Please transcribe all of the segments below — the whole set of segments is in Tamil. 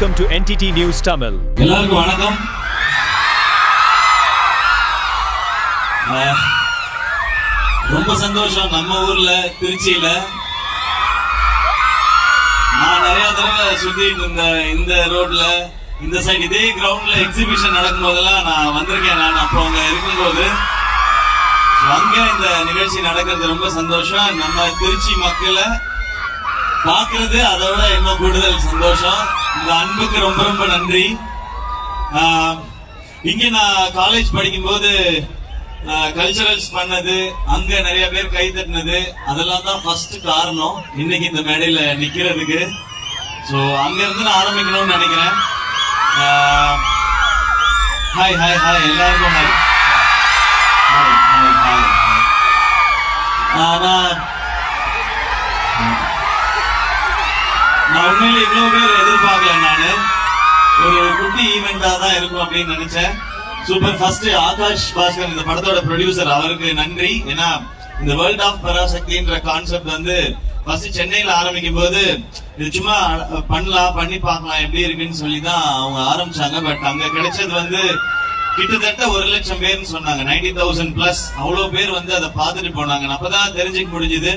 Welcome to NDTV news Tamil எல்லாருக்கும் வணக்கம். ரொம்ப சந்தோஷம் நம்ம ஊர்ல திருச்சியில. நான் நிறைய தடவை சுத்திட்டு இருந்த இந்த ரோட்ல இந்த சைடு இதே கிரவுண்ட்ல எக்ஸிபிஷன் நடக்கும் போதெல்லாம் நான் வந்திருக்கேன் நான். அப்போ அங்க இருக்கும்போது அங்க இந்த நிகழ்ச்சி நடக்கிறது ரொம்ப சந்தோஷம். நம்ம திருச்சி மக்களை பார்க்கிறது அதை விட இன்னும் கூடுதல் சந்தோஷம். இந்த அன்புக்கு ரொம்ப ரொம்ப நன்றி. இங்க நான் காலேஜ் படிக்கும்போது கல்ச்சரல்ஸ் பண்ணது அங்க நிறைய பேர் கை தட்டினது அதெல்லாம் தான் ஃபர்ஸ்ட் காரணம். இன்னைக்கு இந்த மேடையில நிக்கிறதுக்கு. ஸோ அங்க இருந்து நான் ஆரம்பிக்கணும்னு நினைக்கிறேன். ஹாய் ஹாய் ஹாய் எல்லாருக்கும் ஹாய் ஹாய் ஹாய் ஹாய் நான் நான் உண்மையில இவ்வளவு பேர் எதிர்பார்க்கல நானு. ஒரு குட்டி ஈவெண்டா தான் இருக்கும் அப்படின்னு நினைச்சேன். சூப்பர் ஃபர்ஸ்ட் ஆகாஷ் பாஸ்கர் இந்த படத்தோட ப்ரொடியூசர் அவருக்கு நன்றி. ஏன்னா இந்த வேர்ல்ட் ஆஃப் பராசக்தின்ற கான்செப்ட் வந்து ஃபர்ஸ்ட் சென்னையில் ஆரம்பிக்கும் போது இது சும்மா பண்ணலாம் பண்ணி பார்க்கலாம் எப்படி இருக்குன்னு சொல்லி தான் அவங்க ஆரம்பிச்சாங்க. பட் அங்க கிடைச்சது வந்து கிட்டத்தட்ட ஒரு லட்சம் பேர்னு சொன்னாங்க. நைன்டி தௌசண்ட் பிளஸ் அவ்வளோ பேர் வந்து அதை பார்த்துட்டு போனாங்க. அப்பதான் தெரிஞ்சுக்க முடிஞ்சது.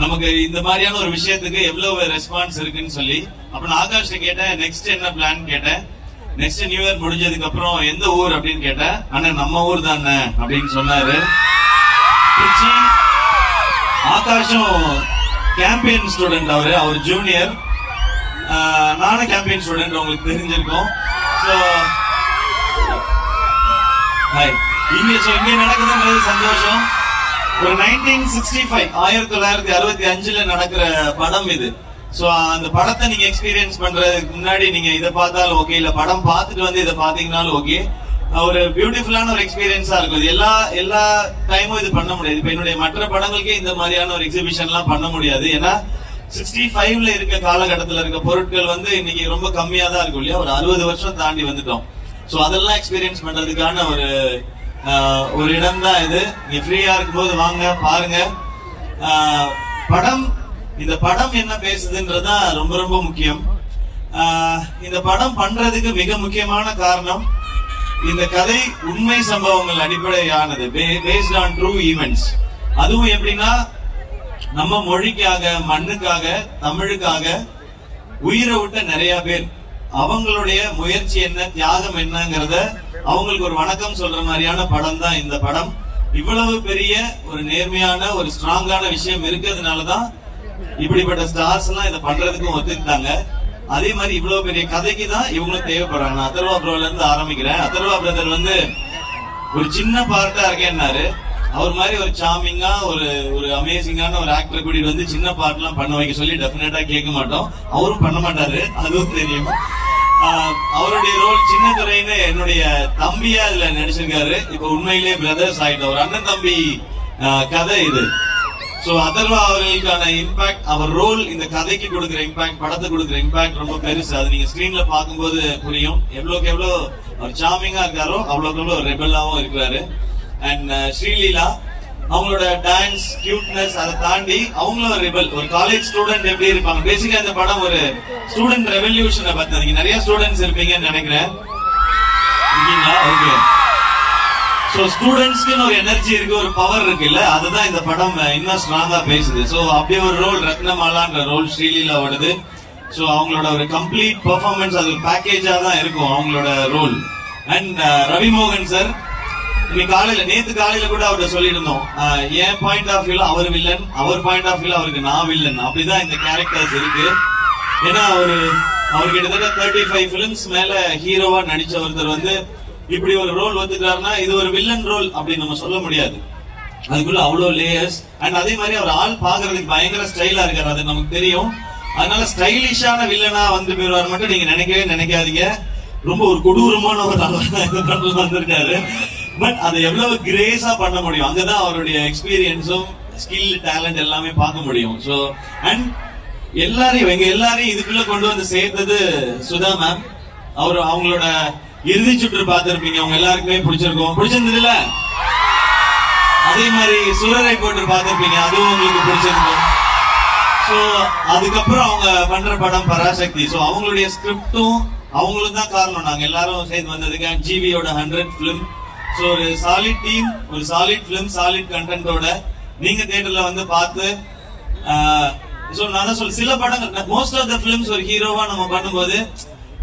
நமக்கு இந்த மாதிரியான ஒரு விஷயத்துக்கு எவ்வளவு ரெஸ்பான்ஸ் இருக்குன்னு சொல்லி அப்ப நான் ஆகாஷ்ட கேட்டேன் நெக்ஸ்ட் என்ன பிளான் கேட்டேன். நெக்ஸ்ட் நியூ இயர் முடிஞ்சதுக்கு அப்புறம் எந்த ஊர் அப்படின்னு கேட்டேன். ஆனா நம்ம ஊர் தானே அப்படின்னு சொன்னாரு. ஆகாஷும் கேம்பியன் ஸ்டூடெண்ட் அவரு அவர் ஜூனியர் நானும் கேம்பியன் ஸ்டூடெண்ட் உங்களுக்கு தெரிஞ்சிருக்கும். ஸோ ஹாய் இங்க so இங்க நடக்குதுன்றது சந்தோஷம். ஒரு நைன்டீன் சிக்ஸ்டி ஃபைவ் ஆயிரத்தி தொள்ளாயிரத்தி அறுபத்தி அஞ்சுல நடக்கிற படம் இது. சோ அந்த படத்தை நீங்க எக்ஸ்பீரியன்ஸ் பண்றதுக்கு முன்னாடி நீங்க இதை பார்த்தாலும் ஓகே இல்ல படம் பார்த்துட்டு வந்து இதை பாத்தீங்கன்னாலும் ஓகே ஒரு பியூட்டிஃபுல்லான ஒரு எக்ஸ்பீரியன்ஸா இருக்கும். இது எல்லா எல்லா டைமும் இது பண்ண முடியாது. இப்ப என்னுடைய மற்ற படங்களுக்கே இந்த மாதிரியான ஒரு எக்ஸிபிஷன்லாம் பண்ண முடியாது. ஏன்னா சிக்ஸ்டி ஃபைவ்ல இருக்க காலகட்டத்தில் இருக்க பொருட்கள் வந்து இன்னைக்கு ரொம்ப கம்மியா தான் இருக்கும் இல்லையா? ஒரு அறுபது வருஷம் தாண்டி வந்துட்டோம். ஸோ அதெல்லாம் எக்ஸ்பீரியன்ஸ் பண்றதுக்கான ஒரு ஒரு இடம் தான் இது. நீங்க ஃப்ரீயா இருக்கும்போது வாங்க பாருங்க. படம் இந்த படம் என்ன பேசுதுன்றதா ரொம்ப ரொம்ப முக்கியம். இந்த படம் பண்றதுக்கு மிக முக்கியமான காரணம் இந்த கதை உண்மை சம்பவங்கள் அடிப்படையானது பேஸ்ட் ஆன் ட்ரூ ஈவெண்ட்ஸ் அதுவும் எப்படின்னா நம்ம மொழிக்காக மண்ணுக்காக தமிழுக்காக உயிரை விட்ட நிறைய பேர். அவங்களுடைய முயற்சி என்ன தியாகம் என்னங்கிறத அவங்களுக்கு ஒரு வணக்கம் சொல்ற மாதிரியான படம் தான் இந்த படம். இவ்வளவு பெரிய ஒரு நேர்மையான ஒரு ஸ்ட்ராங்கான விஷயம் இருக்கிறதுனாலதான் இப்படிப்பட்ட ஸ்டார்ஸ் எல்லாம் இதை பண்றதுக்கும் ஒத்துக்கிட்டாங்க. அதே மாதிரி இவ்வளவு பெரிய கதைக்கு தான் இவங்களும் தேவைப்படுறாங்க. நான் அதர்வா ப்ரோல இருந்து ஆரம்பிக்கிறேன். அதர்வா பிரதர் வந்து ஒரு சின்ன பார்ட்டா இருக்கேன்னாரு. அவர் மாதிரி ஒரு சாமிங்கா ஒரு ஒரு அமேசிங்கான ஒரு ஆக்டர் கூட்டிட்டு வந்து சின்ன பார்ட்லாம் பண்ண வைக்க சொல்லி டெஃபினட்டா கேட்க மாட்டோம். அவரும் பண்ண மாட்டாரு. அதுவும் தெரியும். அவருடைய ரோல் சின்ன துறைன்னு என்னுடைய தம்பியா இதுல நடிச்சிருக்காரு. இப்ப உண்மையிலேயே பிரதர்ஸ் ஆயிட்டோம் ஒரு அண்ணன் தம்பி கதை இது. சோ அதர்வா அவர்களுக்கான இம்பாக்ட் அவர் ரோல் இந்த கதைக்கு கொடுக்குற இம்பாக்ட் படத்துக்கு கொடுக்குற இம்பாக்ட் ரொம்ப பெருசு. அது நீங்க ஸ்கிரீன்ல பார்க்கும்போது புரியும். எவ்வளவுக்கு எவ்வளவு அவர் சாமிங்கா இருக்காரோ அவ்வளவுக்கு எவ்வளவு ரெபல்லாவும் இருக்கிறாரு. அண்ட் ஸ்ரீலீலா uh, அவங்களோட டான்ஸ் கியூட்னஸ் அதை தாண்டி அவங்களும் ஒரு ரிபல் ஒரு காலேஜ் ஸ்டூடெண்ட் எப்படி இருப்பாங்க? பேசிக்கா இந்த படம் ஒரு ஸ்டூடெண்ட் ரெவல்யூஷனை பத்தி நீங்க நிறைய ஸ்டூடெண்ட்ஸ் இருப்பீங்கன்னு நினைக்கிறேன். ஓகே ஸோ ஸ்டூடெண்ட்ஸ்க்குன்னு ஒரு எனர்ஜி இருக்கு ஒரு பவர் இருக்குல்ல? அதுதான் இந்த படம் uh, இன்னும் ஸ்ட்ராங்கா பேசுது. ஸோ அப்படியே ஒரு ரோல் ரத்னமாலான்ற ரோல் ஸ்ரீலீலாவோடது ஸோ அவங்களோட ஒரு கம்ப்ளீட் பெர்ஃபார்மன்ஸ் அது பேக்கேஜா தான் இருக்கும் அவங்களோட ரோல் அண்ட் uh, ரவி மோகன் சார் இன்னைக்கு காலையில நேத்து காலையில கூட அவர்கிட்ட சொல்லியிருந்தோம். என் பாயிண்ட் ஆஃப் வியூல அவர் வில்லன் அவர் பாயிண்ட் ஆஃப் வியூல அவருக்கு நான் வில்லன் அப்படிதான் இந்த கேரக்டர்ஸ் இருக்கு. ஏன்னா அவரு அவர் கிட்டத்தட்ட தேர்ட்டி ஃபைவ் பிலிம்ஸ் மேல ஹீரோவா நடிச்ச ஒருத்தர் வந்து இப்படி ஒரு ரோல் வந்துட்டாருன்னா இது ஒரு வில்லன் ரோல் அப்படின்னு நம்ம சொல்ல முடியாது. அதுக்குள்ள அவ்வளவு லேயர்ஸ் அண்ட் அதே மாதிரி அவர் ஆள் பாக்குறதுக்கு பயங்கர ஸ்டைலா இருக்காரு. அது நமக்கு தெரியும். அதனால ஸ்டைலிஷான வில்லனா வந்து போயிருவார் மட்டும் நீங்க நினைக்கவே நினைக்காதீங்க. ரொம்ப ஒரு கொடூரமான ஒரு ஆளா வந்திருக்காரு. பட் அதை எவ்வளவு கிரேஸா பண்ண முடியும்? அங்கதான் அவருடைய எக்ஸ்பீரியன்ஸும் ஸ்கில் டேலண்ட் எல்லாமே பார்க்க முடியும். சோ அண்ட் எல்லாரையும் எங்க எல்லாரையும் இதுக்குள்ள கொண்டு வந்து சேர்த்தது சுதா மேம் அவர் அவங்களோட இறுதி சுற்று பார்த்திருப்பீங்க. அவங்க எல்லாருக்குமே பிடிச்சிருக்கும். பிடிச்சிருந்ததுல? அதே மாதிரி சுரரை போட்டு பார்த்திருப்பீங்க. அதுவும் உங்களுக்கு பிடிச்சிருக்கும். சோ ஸோ அதுக்கப்புறம் அவங்க பண்ற படம் பராசக்தி. ஸோ அவங்களுடைய ஸ்கிரிப்டும் அவங்களுக்கு தான் காரணம். நாங்க எல்லாரும் சேர்ந்து வந்ததுக்கு ஜிவியோட ஹண்ட்ரட் ஃபிலிம் ஸோ ஒரு சாலிட் டீம் ஒரு சாலிட் ஃபிலிம் சாலிட் கண்டென்ட்டோட நீங்க தியேட்டர்ல வந்து பார்த்து ஸோ நான் தான் சொல்ல சில படங்கள் மோஸ்ட் ஆஃப் த ஃபிலிம்ஸ் ஒரு ஹீரோவா நம்ம பண்ணும்போது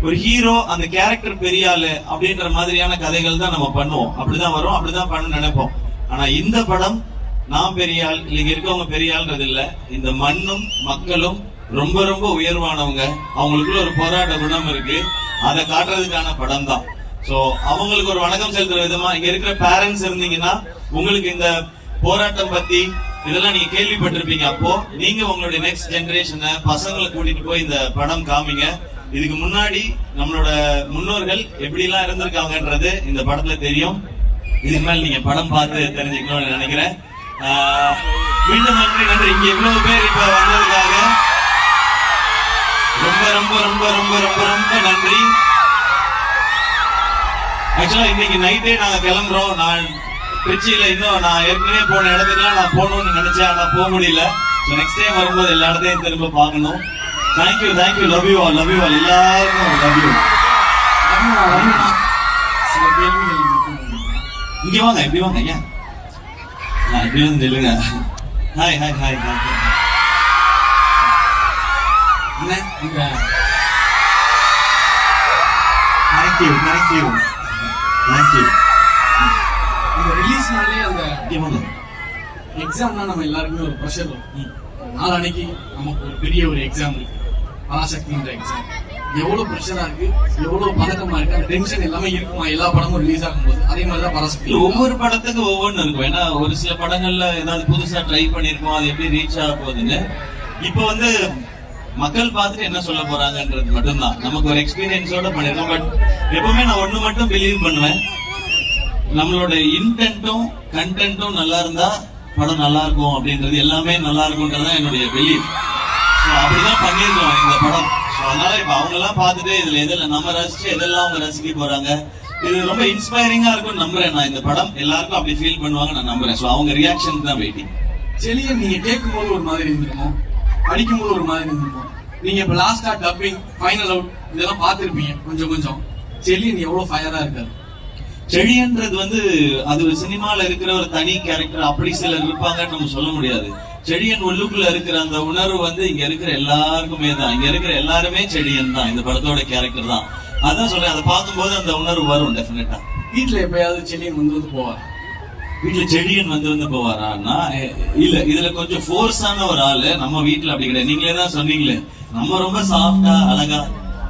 ஒரு ஹீரோ அந்த கேரக்டர் பெரிய ஆளு அப்படின்ற மாதிரியான கதைகள் தான் நம்ம பண்ணுவோம். அப்படிதான் வரும் அப்படிதான் பண்ண நினைப்போம். ஆனா இந்த படம் நான் பெரிய ஆள் இல்லைங்க இருக்கவங்க பெரிய ஆள்ன்றது இல்ல. இந்த மண்ணும் மக்களும் ரொம்ப ரொம்ப உயர்வானவங்க. அவங்களுக்குள்ள ஒரு போராட்ட குணம் இருக்கு. அதை காட்டுறதுக்கான படம் தான் சோ அவங்களுக்கு ஒரு வணக்கம் செலுத்துற விதமா இங்க இருக்கிற பேரண்ட்ஸ் இருந்தீங்கன்னா உங்களுக்கு இந்த போராட்டம் பத்தி இதெல்லாம் நீங்க கேள்விப்பட்டிருப்பீங்க. அப்போ நீங்க உங்களுடைய நெக்ஸ்ட் ஜெனரேஷனை பசங்களை கூட்டிட்டு போய் இந்த படம் காமிங்க. இதுக்கு முன்னாடி நம்மளோட முன்னோர்கள் எப்படி எல்லாம் இருந்திருக்காங்கன்றது இந்த படத்துல தெரியும். இதுக்கு மேல நீங்க படம் பார்த்து தெரிஞ்சுக்கணும்னு நினைக்கிறேன். ஆஹ் மீண்டும் நன்றி நன்றி. இங்க இவ்வளவு பேர் இப்ப வந்ததுக்காக ரொம்ப ரொம்ப ரொம்ப ரொம்ப ரொம்ப ரொம்ப நன்றி. ஆக்சுவலா இன்னைக்கு நைட்டே நாங்க கிளம்புறோம். நான் திருச்சியில இன்னும் நான் ஏற்கனவே போன இடத்துக்குலாம் நான் போகணும்னு நினைச்சேன். ஆனா போக முடியல. ஸோ நெக்ஸ்ட் டைம் வரும்போது எல்லா இடத்தையும் திரும்ப பார்க்கணும். Thank you thank you love you all love you all எல்லாருக்கும் லவ் யூ சில கேள்விகள் இங்க வாங்க இப்படி வாங்க ஐயா. நான் இப்படி வந்து நில்லுங்க. ஹாய் ஹாய் ஹாய் ஹாய் என்ன? இந்த தேங்க்யூ தேங்க்யூ தேங்க்யூ இந்த ரிலீஸ்னாலே அந்த எக்ஸாம்னா நம்ம எல்லாருக்குமே ஒரு ப்ரெஷர் வரும். நாளானைக்கு நமக்கு ஒரு பெரிய ஒரு எக்ஸாம் இருக்கு. பராசக்தின்ற எக்ஸாம் எவ்வளவு ப்ரெஷரா இருக்கு எவ்வளவு பதட்டமா இருக்கு அந்த டென்ஷன் எல்லாமே இருக்குமா? எல்லா படமும் ரிலீஸ் ஆகும்போது. அதே மாதிரி தான் பராசக்தி ஒவ்வொரு படத்துக்கு ஒவ்வொன்னு இருக்கும். ஏன்னா ஒரு சில படங்கள்ல ஏதாவது புதுசா ட்ரை பண்ணிருக்கோம் அது எப்படி ரீச் ஆக போகுதுன்னு. இப்போ வந்து மக்கள் பார்த்துட்டு என்ன சொல்ல போறாங்கன்றது மட்டும்தான். நமக்கு ஒரு எக்ஸ்பீரியன்ஸோட பண்ணிருக்கோம். பட் எப்பவுமே நான் ஒண்ணு மட்டும் பிலீவ் பண்ணுவேன். நம்மளோட இன்டென்ட்டும் கண்டென்ட்டும் நல்லா இருந்தா படம் நல்லா இருக்கும் அப்படின்றது எல்லாமே நல்லா இருக்கும்ன்றதான் என்னுடைய பிலீவ் ஸோ அப்படிதான் பண்ணிருக்கோம் இந்த படம். அதனால இப்ப அவங்க எல்லாம் பார்த்துட்டு இதுல எதில் நம்ம ரசிச்சு எதெல்லாம் அவங்க ரசிக்க போறாங்க இது ரொம்ப இன்ஸ்பைரிங்கா இருக்கும்னு நம்புறேன் நான் இந்த படம். எல்லாருக்கும் அப்படி ஃபீல் பண்ணுவாங்க நான் நம்புறேன். ஸோ அவங்க ரியாக்ஷன் தான் வெயிட்டிங் செலியன் நீங்க கேட்கும் போது ஒரு மாதிரி இருந்திருக்கும். படிக்கும் போது ஒரு மாதிரி இருந்திருக்கும். நீங்க இப்ப லாஸ்டா டப்பிங் ஃபைனல் அவுட் இதெல்லாம் பார்த்துருப்பீங்க. கொஞ்சம் கொஞ்சம். செல்லியன் எவ்வளவு ஃபயரா இருக்காரு. செடியன்றது வந்து அது ஒரு சினிமால இருக்கிற ஒரு தனி கேரக்டர் அப்படி சிலர் இருப்பாங்கன்னு நம்ம சொல்ல முடியாது. செடியன் உள்ளுக்குள்ள இருக்கிற அந்த உணர்வு வந்து இங்க இருக்கிற எல்லாருக்குமே தான். இங்க இருக்கிற எல்லாருமே செடியன் தான். இந்த படத்தோட கேரக்டர் தான். அதான் சொல்றேன் அதை பார்க்கும்போது அந்த உணர்வு வரும் டெஃபினட்டா வீட்டுல எப்பயாவது செலியன் வந்து வந்து போவார். வீட்டுல செடியன் வந்து வந்து போவாரான்னா இல்ல இதுல கொஞ்சம் ஃபோர்ஸான ஒரு ஆளு நம்ம வீட்டுல அப்படி கிடையாது. நீங்களே தான் சொன்னீங்களே நம்ம ரொம்ப சாஃப்டா அழகா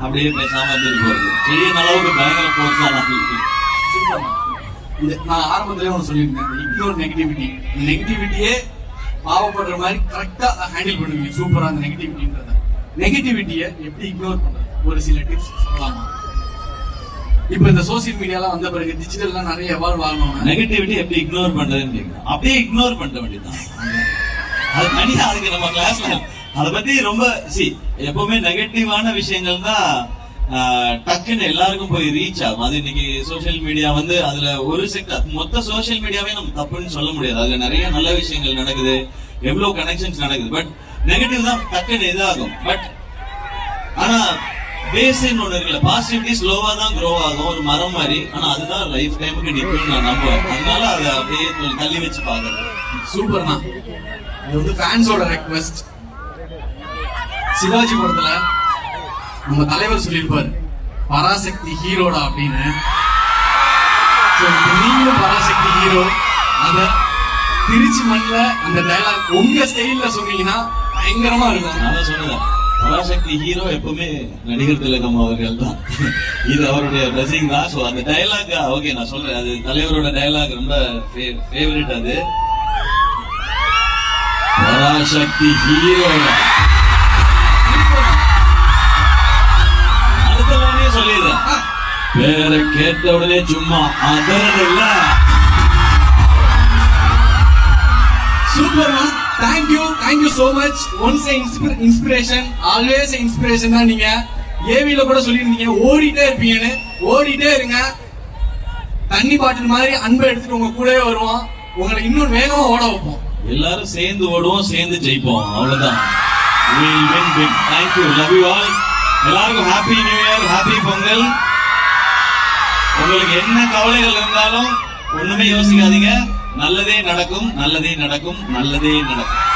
அப்படியே பேசாம இருந்துட்டு போறது. செடியன் அளவுக்கு பயங்கர ஃபோர்ஸான இந்த நான் ஆரம்பத்திலே ஒன்று சொல்லியிருந்தேன் இக்னோர் நெகட்டிவிட்டி நெகட்டிவிட்டியே பாவப்படுற மாதிரி கரெக்டா ஹேண்டில் பண்ணுவீங்க. சூப்பரா அந்த நெகட்டிவிட்டின்றத நெகட்டிவிட்டியை எப்படி இக்னோர் பண்றது? ஒரு சில டிப்ஸ் சொல்லலாமா? இப்போ இந்த சோசியல் மீடியாலாம் வந்த பிறகு டிஜிட்டல்லாம் நிறைய எவால்வ் ஆகணும் நெகட்டிவிட்டி எப்படி இக்னோர் பண்றதுன்னு அப்படியே இக்னோர் பண்ண வேண்டியதுதான். அது தனியா அதுக்கு நம்ம கிளாஸ்ல அதை பத்தி ரொம்ப சி எப்பவுமே நெகட்டிவான விஷயங்கள் தான் டக்குன்னு எல்லாருக்கும் போய் ரீச் ஆகும். அது இன்னைக்கு சோஷியல் மீடியா வந்து அதுல ஒரு செக்டர் மொத்த சோஷியல் மீடியாவே நம்ம தப்புன்னு சொல்ல முடியாது. அதுல நிறைய நல்ல விஷயங்கள் நடக்குது எவ்வளவு கனெக்ஷன்ஸ் நடக்குது. பட் நெகட்டிவ் தான் டக்குன்னு இதாகும். பட் ஆனா பேஸ்ன்னு ஒண்ணு இருக்குல்ல. பாசிட்டிவிட்டி ஸ்லோவா தான் க்ரோ ஆகும். ஒரு மரம் மாதிரி. ஆனா அதுதான் லைஃப் டைமுக்கு நிக்கும்னு நான் நம்புவேன். அதனால அதை அப்படியே தள்ளி வச்சு பாக்குறேன் சூப்பர்ண்ணா இது வந்து ஃபேன்ஸோட ரெக்வெஸ்ட் சிவாஜி படத்துல நம்ம தலைவர் சொல்லியிருப்பாரு. பராசக்தி ஹீரோடா அப்படின்னு. நீங்களும் பராசக்தி ஹீரோ அத திருச்சி மண்ணில் அந்த டைலாக் உங்க ஸ்டைல்ல சொன்னீங்கன்னா பயங்கரமா இருக்கும். நான் சொன்னதான் பராசக்தி ஹீரோ எப்பவுமே நடிகர் திலகம் அவர்கள் தான் இது அவருடைய பிளஸிங் தான். ஸோ அந்த டயலாக் ஓகே நான் சொல்றேன். அது தலைவரோட டயலாக் ரொம்ப ஃபேவரட் அது. பராசக்தி ஹீரோ அடுத்த லைனே சொல்லிடுறேன். பேரை கேட்ட உடனே சும்மா அதறது இல்ல சூப்பர்ண்ணா thank you thank you so much once inspiration always inspiration தான் நீங்க ஏவில கூட சொல்லியிருந்தீங்க. ஓடிட்டே இருப்பீங்கன்னு. ஓடிட்டே இருங்க. தண்ணி பாட்டில் மாதிரி அன்பை எடுத்துட்டு உங்க கூடவே வருவோம். உங்களை இன்னும் வேகமா ஓட வைப்போம். எல்லாரும் சேர்ந்து ஓடுவோம் சேர்ந்து ஜெயிப்போம். அவ்வளவுதான். Will win big thank you love you all எல்லாருக்கும் happy new year happy Pongal. உங்களுக்கு என்ன கவலைகள் இருந்தாலும் ஒண்ணுமே யோசிக்காதீங்க. நல்லதே நடக்கும் நல்லதே நடக்கும் நல்லதே நடக்கும்.